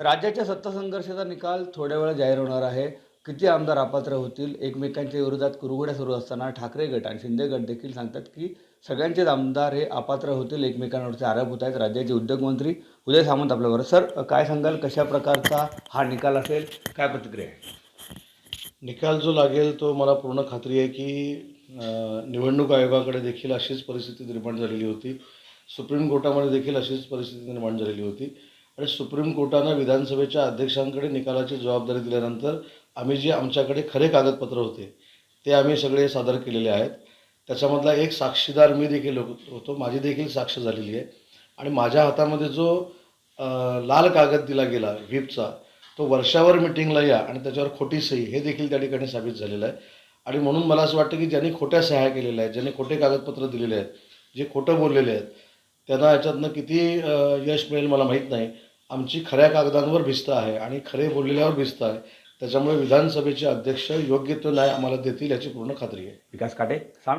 राज्याच्या सत्ता संघर्षाचा निकाल थोड्या वेळा जाहीर होणार आहे. किती आमदार अपात्र होतील? एकमेकांच्या विरोधात कुरघोड्या सुरू असताना ठाकरे गट आणि शिंदे गट देखील सांगतात की सगळ्यांचेच आमदार हे अपात्र होतील. एकमेकांवरचे आरोप होत आहेत. राज्याचे उद्योगमंत्री उदय सामंत आपल्याबरोबर. सर काय सांगाल? कशा प्रकारचा हा निकाल असेल? काय प्रतिक्रिया आहे? निकाल जो लागेल तो मला पूर्ण खात्री आहे की निवडणूक आयोगाकडे देखील अशीच परिस्थिती निर्माण झालेली होती. सुप्रीम कोर्टामध्ये देखील अशीच परिस्थिती निर्माण झालेली होती. आणि सुप्रीम कोर्टानं विधानसभेच्या अध्यक्षांकडे निकालाची जबाबदारी दिल्यानंतर आम्ही जे आमच्याकडे खरे कागदपत्र होते ते आम्ही सगळे सादर केलेले आहेत. त्याच्यामधला एक साक्षीदार मी देखील होतो माझी देखील साक्ष झालेली आहे. आणि माझ्या हातामध्ये जो लाल कागद दिला गेला व्हीपचा तो वर्षावर मिटिंगला या आणि त्याच्यावर खोटी सही हे देखील त्या ठिकाणी साबित झालेलं आहे. आणि म्हणून मला असं वाटतं की ज्यांनी खोट्या सह्या केलेल्या आहेत ज्यांनी खोटे कागदपत्र दिलेले आहेत जे खोटं बोललेले आहेत त्यांना याच्यातनं किती यश मिळेल मला माहीत नाही. आमची खऱ्या कागदांवर भिस्त आहे आणि खरे बोललेल्यावर भिस्त आहे. त्याच्यामुळे विधानसभेचे अध्यक्ष योग्य तो न्याय आम्हाला देतील याची पूर्ण खात्री आहे. विकास काटे सांग